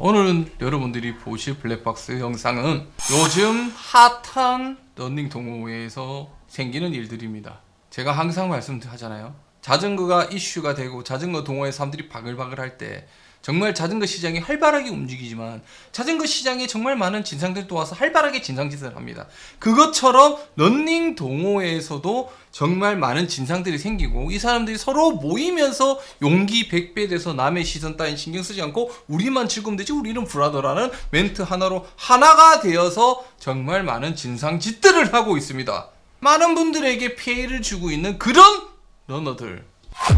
오늘은 여러분들이 보실 블랙박스 영상은 요즘 핫한 러닝 동호회에서 생기는 일들입니다. 제가 항상 말씀하잖아요. 자전거가 이슈가 되고 자전거 동호회 사람들이 바글바글 할 때 정말 자전거 시장이 활발하게 움직이지만 자전거 시장에 정말 많은 진상들도 와서 활발하게 진상짓을 합니다. 그것처럼 런닝 동호회에서도 정말 많은 진상들이 생기고 이 사람들이 서로 모이면서 용기 100배 돼서 남의 시선 따윈 신경 쓰지 않고 우리만 즐거우면 되지 우리는 불하더라는 멘트 하나로 하나가 되어서 정말 많은 진상짓들을 하고 있습니다. 많은 분들에게 피해를 주고 있는 그런 러너들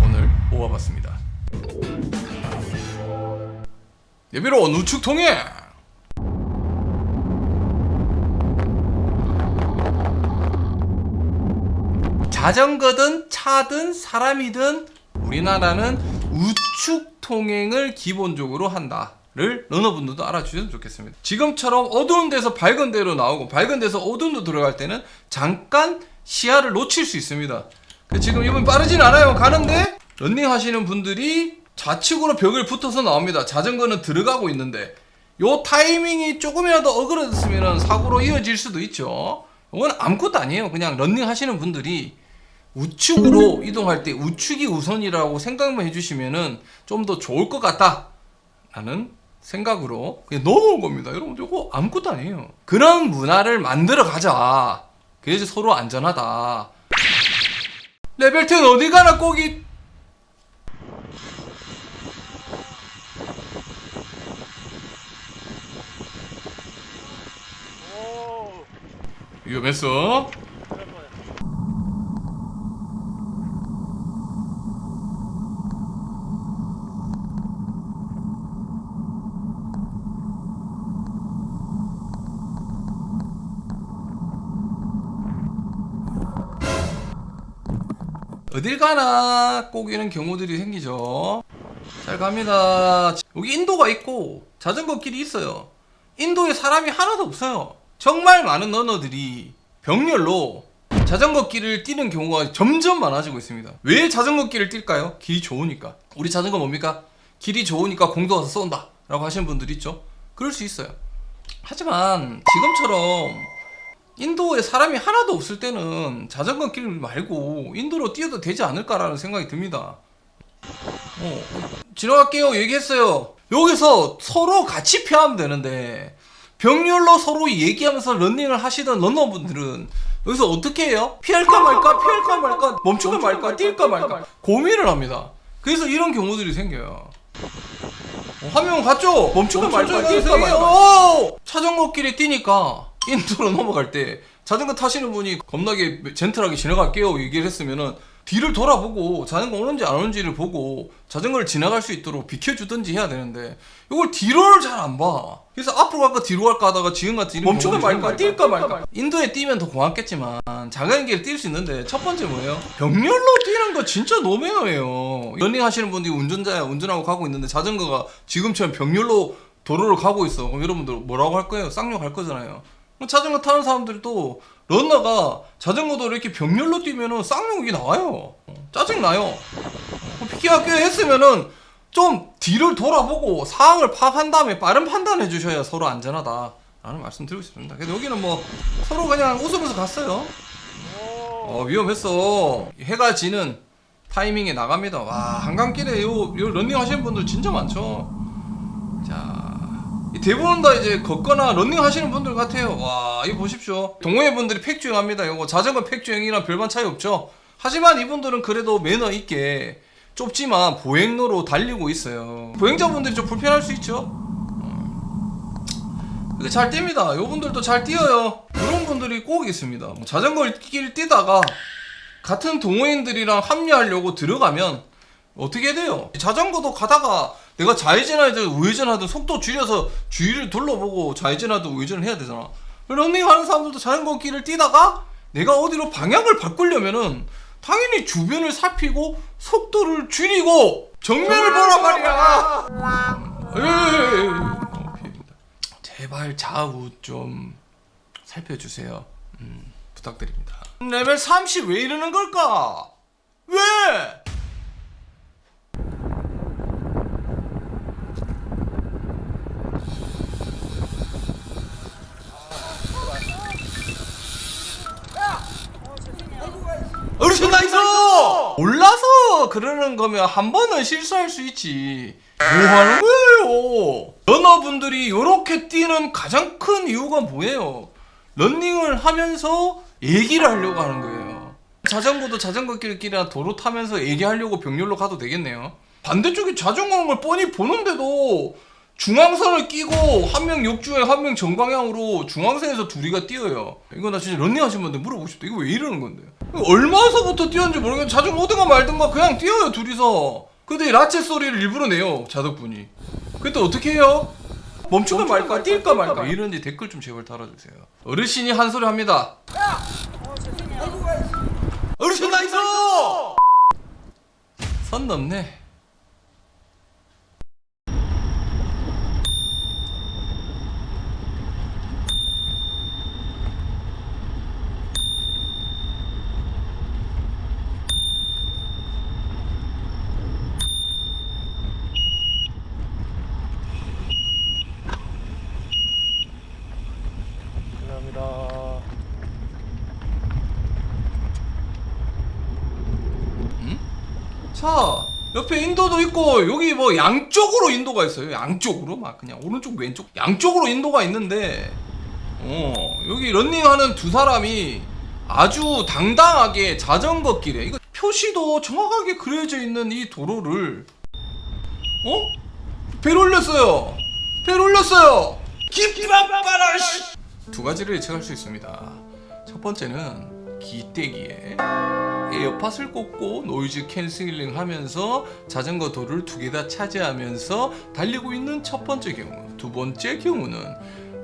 오늘 모아봤습니다. 예비로 누축 통해 자전거든 차든 사람이든 우리나라는 우측 통행을 기본적으로 한다 를 러너분들도 알아주셨으면 좋겠습니다. 지금처럼 어두운 데서 밝은 데로 나오고 밝은 데서 어두운 데 들어갈 때는 잠깐 시야를 놓칠 수 있습니다. 지금 이분 빠르진 않아요. 가는데 런닝 하시는 분들이 좌측으로 벽을 붙어서 나옵니다. 자전거는 들어가고 있는데 요 타이밍이 조금이라도 어그러졌으면 사고로 이어질 수도 있죠. 이건 아무것도 아니에요. 그냥 런닝 하시는 분들이 우측으로 이동할 때 우측이 우선이라고 생각만 해주시면은 좀 더 좋을 것 같다 라는 생각으로 그냥 넣어놓은 겁니다. 여러분들 이거 아무것도 아니에요. 그런 문화를 만들어 가자. 그래야지 서로 안전하다. 레벨 10 어디 가나 꼭이 위험했어. 어딜 가나 꼭 이런 경우들이 생기죠. 잘 갑니다. 여기 인도가 있고 자전거 길이 있어요. 인도에 사람이 하나도 없어요. 정말 많은 러너들이 병렬로 자전거 길을 뛰는 경우가 점점 많아지고 있습니다. 왜 자전거 길을 뛸까요? 길이 좋으니까. 우리 자전거 뭡니까? 길이 좋으니까 공도 와서 쏜다. 라고 하시는 분들 있죠? 그럴 수 있어요. 하지만 지금처럼 인도에 사람이 하나도 없을 때는 자전거 길 말고 인도로 뛰어도 되지 않을까라는 생각이 듭니다. 어, 지나갈게요. 얘기했어요. 여기서 서로 같이 피하면 되는데 병렬로 서로 얘기하면서 런닝을 하시던 러너분들은 여기서 어떻게 해요? 피할까 말까, 피할까 말까, 멈출까 말까, 뛸까 말까? 고민을 합니다. 그래서 이런 경우들이 생겨요. 어, 한명 갔죠? 멈출까 말까, 뛸까 말까. 자전거 길에 뛰니까 인도로 넘어갈 때 자전거 타시는 분이 겁나게 젠틀하게 지나갈게요. 얘기를 했으면은 뒤를 돌아보고 자전거 오는지 안 오는지를 보고 자전거를 지나갈 수 있도록 비켜주든지 해야 되는데 이걸 뒤를 잘 안 봐. 그래서 앞으로 갈까 뒤로 갈까 하다가 지금 같은 이런 멈출까 경우들이 말까, 생겨요. 뛸까 말까. 인도에 뛰면 더 고맙겠지만 작은 길을 뛸수 있는데 첫 번째 뭐예요? 병렬로 뛰는 거 진짜 노매너예요. 러닝 하시는 분들이 운전자야 운전하고 가고 있는데 자전거가 지금처럼 병렬로 도로를 가고 있어. 그럼 여러분들 뭐라고 할 거예요? 쌍욕 할 거잖아요. 자전거 타는 사람들도 러너가 자전거도 이렇게 병렬로 뛰면은 쌍욕이 나와요. 짜증 나요. 피키 학교 했으면은 좀 뒤를 돌아보고 상황을 파악한 다음에 빠른 판단해 주셔야 서로 안전하다. 라는 말씀 드리고 싶습니다. 그래서 여기는 뭐 서로 그냥 웃으면서 갔어요. 어, 위험했어. 해가 지는 타이밍에 나갑니다. 와, 한강길에 요, 요 런닝 하시는 분들 진짜 많죠. 대부분 다 이제 걷거나 런닝 하시는 분들 같아요. 와, 이거 보십시오. 동호회 분들이 팩주행합니다. 이거 자전거 팩주행이랑 별반 차이 없죠. 하지만 이분들은 그래도 매너 있게 좁지만 보행로로 달리고 있어요. 보행자분들이 좀 불편할 수 있죠. 근데 잘 뜁니다. 요분들도 잘 뛰어요. 이런 분들이 꼭 있습니다. 뭐 자전거 길 뛰다가 같은 동호인들이랑 합류하려고 들어가면 어떻게 돼요? 자전거도 가다가 내가 좌회전하든 우회전하든 속도 줄여서 주위를 둘러보고 좌회전하든 우회전을 해야 되잖아. 런닝 하는 사람들도 자전거 길을 뛰다가 내가 어디로 방향을 바꾸려면은 당연히 주변을 살피고 속도를 줄이고 정면을 보란 말이야. 에이, 어, 피해입니다. 제발 좌우 좀 살펴주세요. 음, 부탁드립니다. 레벨 30 왜 이러는 걸까? 왜? 그러는 거면 한 번은 실수할 수 있지. 뭐 하는 거예요? 러너분들이 이렇게 뛰는 가장 큰 이유가 뭐예요? 런닝을 하면서 얘기를 하려고 하는 거예요. 자전거도 자전거 길길이나 도로 타면서 얘기하려고 병렬로 가도 되겠네요. 반대쪽에 자전거 오는 걸 뻔히 보는데도 중앙선을 끼고 한 명 역주행 한명 정방향으로 중앙선에서 둘이가 뛰어요. 이거 나 진짜 런닝 하신 분들 물어보고 싶다. 이거 왜 이러는 건데? 얼마서부터 뛰었는지 모르겠는데 자전거 오든가 말든가 그냥 뛰어요 둘이서. 근데 라체 소리를 일부러 내요 자덕분이. 그때 어떻게 해요? 멈출까 말까 뛸까 말까 이런지 댓글 좀 제발 달아주세요. 어르신이 한 소리 합니다. 어르신 나이스! 선 넘네. 감사합니다. 자 옆에 인도도 있고 여기 뭐 양쪽으로 인도가 있어요. 양쪽으로? 막 그냥 오른쪽 왼쪽? 양쪽으로 인도가 있는데 어 여기 런닝하는 두 사람이 아주 당당하게 자전거 길에 이거 표시도 정확하게 그려져 있는 이 도로를 어? 배 올렸어요. 배 올렸어요. 씨. 두 가지를 예측할 수 있습니다. 첫 번째는 기대기에 에어팟을 꽂고 노이즈 캔슬링 하면서 자전거 도를 두 개 다 차지하면서 달리고 있는 첫 번째 경우 두 번째 경우는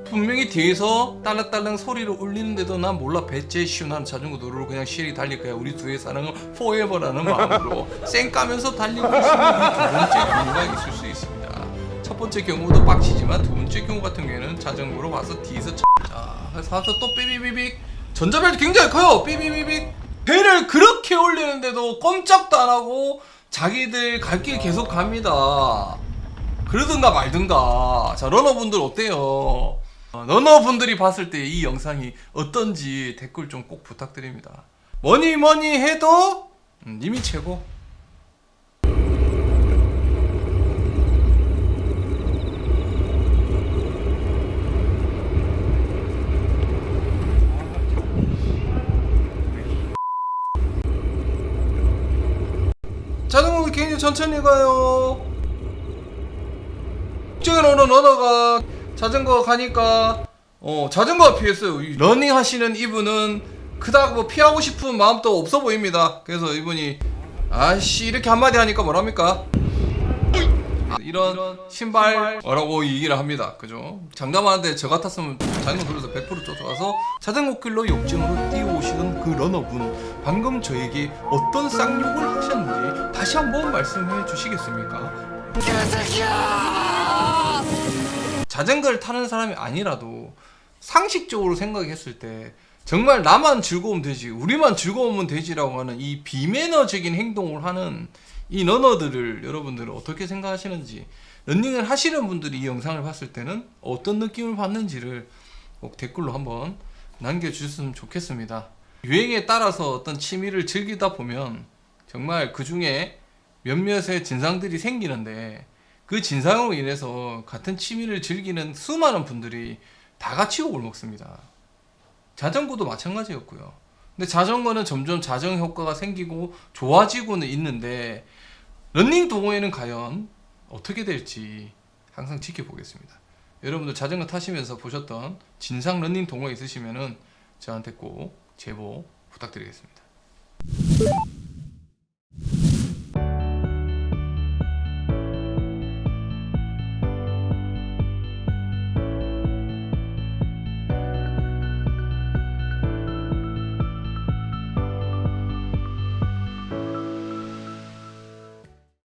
분명히 뒤에서 딸랑딸랑 소리를 울리는데도 난 몰라 배째 시원한 자전거 도로를 그냥 시리 달릴 거야. 우리 둘의 사랑은 forever라는 마음으로 쌩 까면서 달리고 있으면 이두 번째 경우가 있을 수 있습니다. 첫 번째 경우도 빡치지만 두 번째 경우 같은 경우에는 자전거로 와서 뒤에서 차- 자 와서 또 삐비비빅. 전자벨트 굉장히 커요. 삐비비빅 배를 그렇게 올리는데도 꼼짝도 안 하고 자기들 갈 길 계속 갑니다. 그러든가 말든가. 자 러너분들 어때요? 어, 러너분들이 봤을 때 이 영상이 어떤지 댓글 좀 꼭 부탁드립니다. 뭐니 뭐니 해도 음, 님이 최고 자전거 굉장히 천천히 가요. 국경에 오는 러너가 자전거 가니까 어 자전거가 피했어요. 이 러닝 하시는 이분은 그닥 뭐 피하고 싶은 마음도 없어 보입니다. 그래서 이분이 아씨 이렇게 한마디 하니까 뭐랍니까? 이런 신발라고 얘기를 합니다. 그죠? 장담하는데 저 같았으면 자전거 돌려서 100% 쫓아와서 자전거 길로 역전으로 뛰어오시는 그 러너분 방금 저에게 어떤 쌍욕을 하셨는지 다시 한번 말씀해 주시겠습니까? 자전거를 타는 사람이 아니라도 상식적으로 생각했을 때 정말 나만 즐거우면 되지 우리만 즐거우면 되지라고 하는 이 비매너적인 행동을 하는 이 러너들을 여러분들은 어떻게 생각하시는지 런닝을 하시는 분들이 이 영상을 봤을 때는 어떤 느낌을 받는지를 꼭 댓글로 한번 남겨주셨으면 좋겠습니다 유행에 따라서 어떤 취미를 즐기다 보면 정말 그 중에 몇몇의 진상들이 생기는데 그 진상으로 인해서 같은 취미를 즐기는 수많은 분들이 다 같이 욕을 먹습니다. 자전거도 마찬가지였고요. 근데 자전거는 점점 자정 효과가 생기고 좋아지고는 있는데 런닝 동호회는 과연 어떻게 될지 항상 지켜보겠습니다. 여러분들 자전거 타시면서 보셨던 진상 런닝 동호회 있으시면은 저한테 꼭 제보 부탁드리겠습니다.